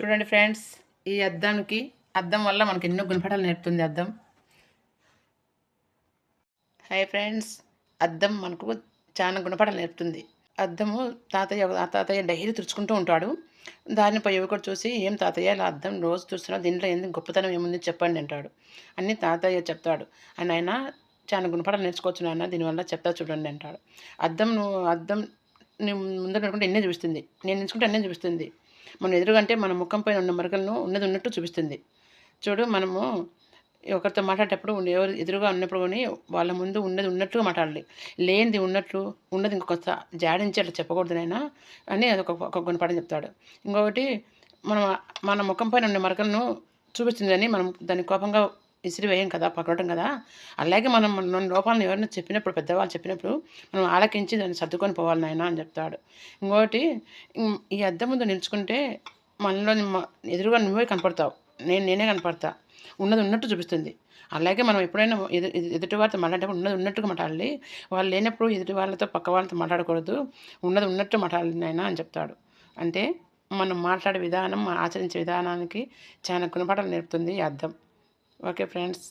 చూడండి ఫ్రెండ్స్ ఈ అద్దంకి అద్దం వల్ల మనకి ఎన్నో గుణపటాలు నేర్పుతుంది అద్దం. హాయ్ ఫ్రెండ్స్ అద్దం మనకు చాలా గుణపటాలు నేర్పుతుంది. అద్దము తాతయ్య తాతయ్య డైలీ తుడుచుకుంటూ ఉంటాడు. దాన్ని పోయి కూడా చూసి ఏం తాతయ్య ఇలా అద్దం రోజు తుడుస్తున్నావు దీంట్లో ఎందుకు గొప్పతనం ఏముంది చెప్పండి అంటాడు. అన్నీ తాతయ్య చెప్తాడు. అని ఆయన చాలా గుణపాఠాలు నేర్చుకోవచ్చు నాన్న దీనివల్ల చెప్తా చూడండి అంటాడు. అద్దం నువ్వు అద్దం నువ్వు ముందు పెట్టుకుంటే ఎన్నే చూపిస్తుంది. నేను ఎంచుకుంటే అన్నీ చూపిస్తుంది. మనం ఎదురుగంటే మన ముఖం పైన ఉన్న మరకలను ఉన్నది ఉన్నట్టు చూపిస్తుంది. చూడు మనము ఒకరితో మాట్లాడేటప్పుడు ఎవరు ఎదురుగా ఉన్నప్పుడు కానీ వాళ్ళ ముందు ఉన్నది ఉన్నట్టుగా మాట్లాడాలి. లేనిది ఉన్నట్లు ఉన్నది ఇంకొక జాడించి అట్లా చెప్పకూడదు నాయనా అని అది ఒక ఒక గుణపాఠం చెప్తాడు. ఇంకొకటి మనం మన ముఖం పైన ఉన్న మరకలను చూపిస్తుంది అని మనం దాన్ని కోపంగా ఇసిరి వేయం కదా పగలటం కదా. అలాగే మనం మన లోపాలను ఎవరైనా చెప్పినప్పుడు పెద్దవాళ్ళు చెప్పినప్పుడు మనం ఆలకించి దాన్ని సర్దుకొని పోవాలి నాయన అని చెప్తాడు. ఇంకొకటి ఈ అద్దం ముందు నిలుచుకుంటే మనలో ఎదురుగా నువ్వే కనపడతావు. నేను నేనే కనపడతా. ఉన్నది ఉన్నట్టు చూపిస్తుంది. అలాగే మనం ఎప్పుడైనా ఎదు ఎదుటి వారితో మాట్లాడేటప్పుడు ఉన్నది ఉన్నట్టుగా మాట్లాడాలి. వాళ్ళు లేనప్పుడు ఎదుటి వాళ్ళతో పక్క వాళ్ళతో మాట్లాడకూడదు. ఉన్నది ఉన్నట్టు మాట్లాడాలి నాయన అని చెప్తాడు. అంటే మనం మాట్లాడే విధానం ఆచరించే విధానానికి చాలా గుణపాఠాలు నేర్పుతుంది ఈ అర్థం ఓకే ఫ్రెండ్స్